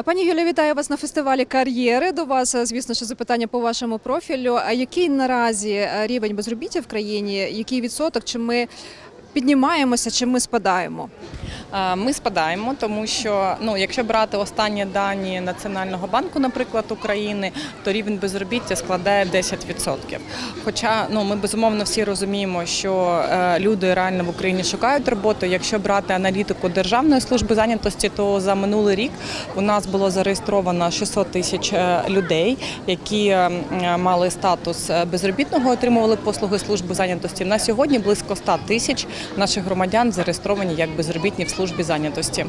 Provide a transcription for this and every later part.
Пані Юлія, вітаю вас на фестивалі кар'єри. До вас, е, звісно, що запитання по вашому профілю. А який наразі е, рівень безробіття в країні? Який відсоток? Чи ми піднімаємося, чи ми спадаємо? Е, Ми спадаємо, тому що ну, якщо брати останні дані Національного банку, наприклад, України, то рівень безробіття складає 10%. Хоча ну, ми безумовно всі розуміємо, що е, люди реально в Україні шукають роботу. Якщо брати аналітику Державної служби зайнятості, то за минулий рік у нас було зареєстровано 600 тисяч е, людей, які мали статус безробітного, отримували послуги служби зайнятості. На сьогодні близько 100 тисяч наших громадян зареєстровані як безробітні в службі зайнятості.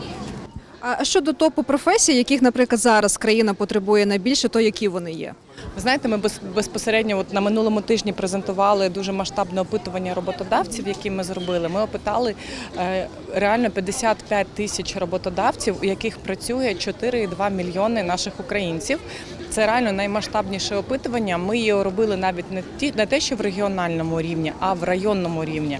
А щодо топу професій, яких, наприклад, зараз країна потребує найбільше, то які вони є? Ви знаєте, ми безпосередньо от на минулому тижні презентували дуже масштабне опитування роботодавців, які ми зробили. Ми опитали е, реально 55 тисяч роботодавців, у яких працює 4,2 мільйони наших українців. Це реально наймасштабніше опитування. Ми його робили навіть не ті не те, що в регіональному рівні, а в районному рівні.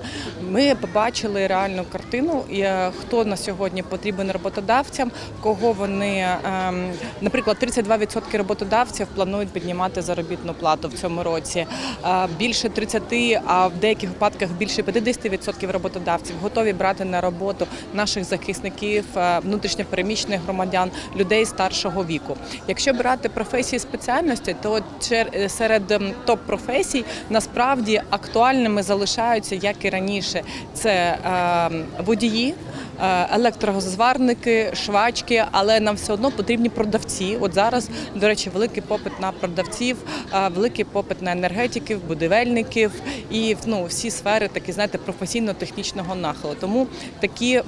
Ми побачили реальну картину, е, хто на сьогодні потрібен роботодавцям, кого вони, ем, наприклад, 32% роботодавців планують піднімати заробітну плату в цьому році. Е, Більше 30, а в деяких випадках більше 50% роботодавців готові брати на роботу наших захисників, е, внутрішньопереміщених громадян, людей старшого віку. Якщо брати професії спеціальності, то чер- серед ем, топ-професій насправді актуальними залишаються як і раніше. Це е, водії. Е, Електрозварники, швачки, але нам все одно потрібні продавці. От зараз, до речі, великий попит на продавців, е, великий попит на енергетиків, будівельників і ну, всі сфери такі, знаєте, професійно-технічного нахилу. Тому такі.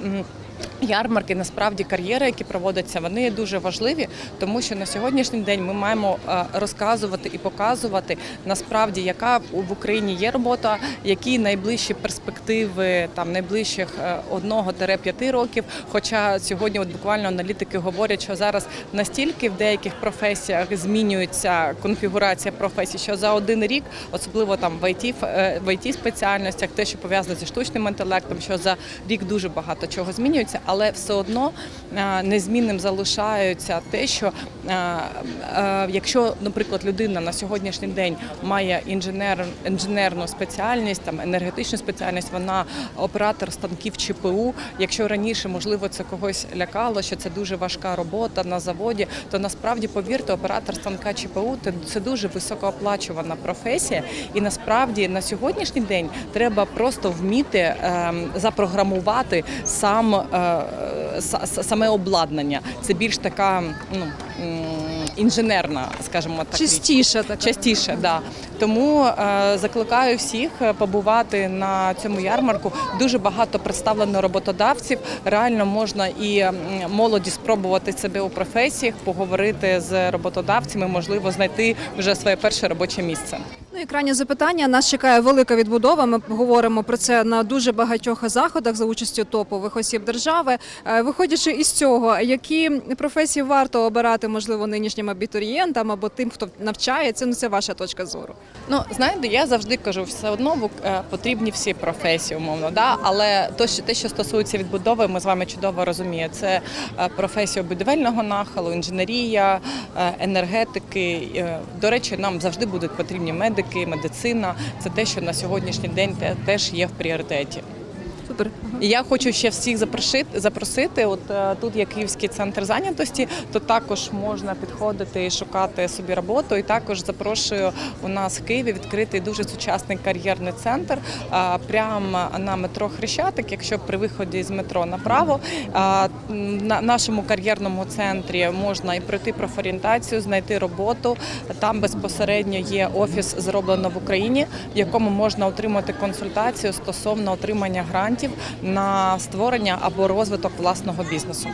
Ярмарки, насправді кар'єри, які проводяться, вони дуже важливі, тому що на сьогоднішній день ми маємо е, розказувати і показувати насправді, яка в Україні є робота, які найближчі перспективи там найближчих е, 1-5 років. Хоча сьогодні, от буквально аналітики говорять, що зараз настільки в деяких професіях змінюється конфігурація професій, що за один рік, особливо там в IT, е, в IT спеціальностях, те, що пов'язано зі штучним інтелектом, що за рік дуже багато чого змінюється, але все одно е, незмінним залишається те, що е, е, якщо, наприклад, людина на сьогоднішній день має інженер, інженерну спеціальність, там енергетичну спеціальність, вона оператор станків ЧПУ. Якщо раніше можливо це когось лякало, що це дуже важка робота на заводі, то насправді повірте, оператор станка ЧПУ це- дуже високооплачувана професія, і насправді на сьогоднішній день треба просто вміти ем, запрограмувати сам са- са- саме обладнання. Це більш така ну інженерна, скажімо так. Частіше так. Частіше, да. Тому е, закликаю всіх е, побувати на цьому ярмарку. Дуже багато представлено роботодавців. Реально можна і молоді спробувати себе у професіях, поговорити з роботодавцями, можливо, знайти вже своє перше робоче місце. Ну, і запитання. Нас чекає велика відбудова. Ми говоримо про це на дуже багатьох заходах за участю топових осіб держави. Е, Виходячи із цього, які професії варто обирати, можливо, нинішнім абітурієнтам або тим, хто навчається, ну це ваша точка зору. Ну знаєте, я завжди кажу, все одно е, потрібні всі професії, умовно, да. Але то, що те, що стосується відбудови, ми з вами чудово розуміємо. Це е, професія будівельного нахилу, інженерія, енергетики. До речі, нам завжди будуть потрібні медики, медицина. Це те, що на сьогоднішній день те- теж є в пріоритеті. Супер. Я хочу ще всіх запросити, запросити. От е, тут є Київський центр зайнятості, то також можна підходити і шукати собі роботу. І також запрошую у нас в Києві відкритий дуже сучасний кар'єрний центр прямо на метро Хрещатик. Якщо при виході з метро направо на нашому кар'єрному центрі можна і пройти профорієнтацію, знайти роботу. Там безпосередньо є офіс зроблено в Україні, в якому можна отримати консультацію стосовно отримання грантів на створення або розвиток власного бізнесу.